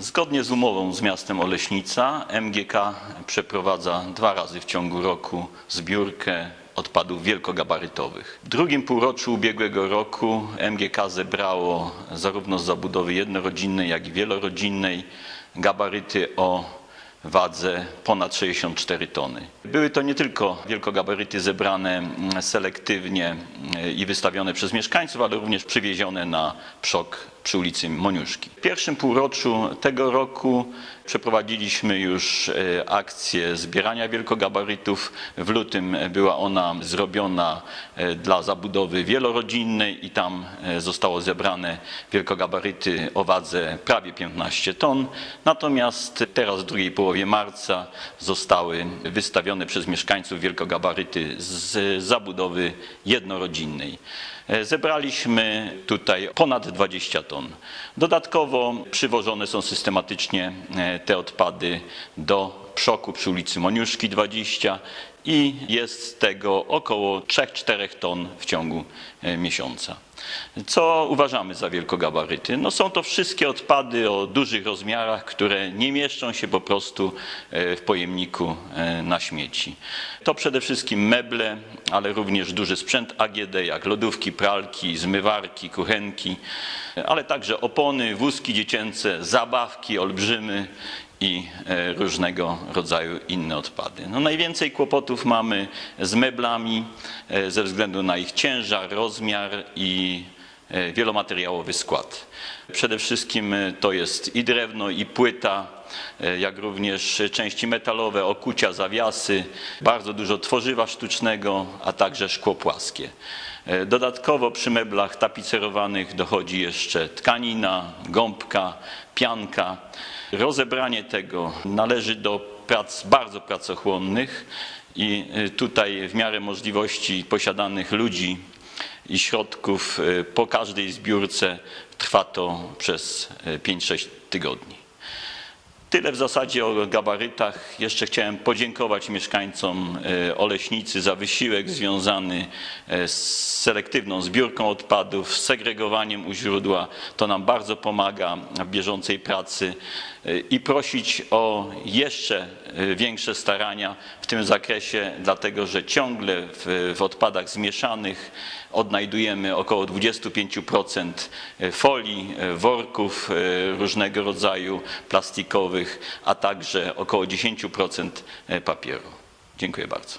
Zgodnie z umową z miastem Oleśnica MGK przeprowadza dwa razy w ciągu roku zbiórkę odpadów wielkogabarytowych. W drugim półroczu ubiegłego roku MGK zebrało zarówno z zabudowy jednorodzinnej, jak i wielorodzinnej gabaryty o wadze ponad 64 tony. Były to nie tylko wielkogabaryty zebrane mm, selektywnie mm, i wystawione przez mieszkańców, ale również przywiezione na przok przy ulicy Moniuszki. W pierwszym półroczu tego roku przeprowadziliśmy już e, akcję zbierania wielkogabarytów. W lutym była ona zrobiona e, dla zabudowy wielorodzinnej i tam e, zostało zebrane wielkogabaryty o wadze prawie 15 ton. Natomiast teraz w drugiej połowie marca zostały wystawione przez mieszkańców wielkogabaryty z zabudowy jednorodzinnej. Zebraliśmy tutaj ponad 20 ton. Dodatkowo przywożone są systematycznie e, te odpady do przoku przy ulicy Moniuszki 20 i jest tego około 3-4 ton w ciągu e, miesiąca. Co uważamy za wielkogabaryty? No są to wszystkie odpady o dużych rozmiarach, które nie mieszczą się po prostu e, w pojemniku e, na śmieci. To przede wszystkim meble, ale również duży sprzęt AGD, jak lodówki, pralki, zmywarki, kuchenki, ale także opony, wózki dziecięce, zabawki, olbrzymy i e, różnego rodzaju inne odpady. No najwięcej kłopotów mamy z meblami e, ze względu na ich ciężar, rozmiar i wielomateriałowy skład. Przede wszystkim e, to jest i drewno, i płyta, e, jak również części metalowe, okucia, zawiasy, bardzo dużo tworzywa sztucznego, a także szkło płaskie. E, Dodatkowo przy meblach tapicerowanych dochodzi jeszcze tkanina, gąbka, pianka. Rozebranie tego należy do prac bardzo pracochłonnych i tutaj w miarę możliwości posiadanych ludzi i środków y, po każdej zbiórce trwa to przez y, 5-6 tygodni. Tyle w zasadzie o gabarytach. Jeszcze chciałem podziękować mieszkańcom e, Oleśnicy za wysiłek związany e, z selektywną zbiórką odpadów, z segregowaniem u źródła. To nam bardzo pomaga w bieżącej pracy E, i prosić o jeszcze większe starania w tym zakresie, dlatego że ciągle w, w odpadach zmieszanych odnajdujemy około 25% folii, worków różnego rodzaju plastikowych, a także około 10% papieru. Dziękuję bardzo.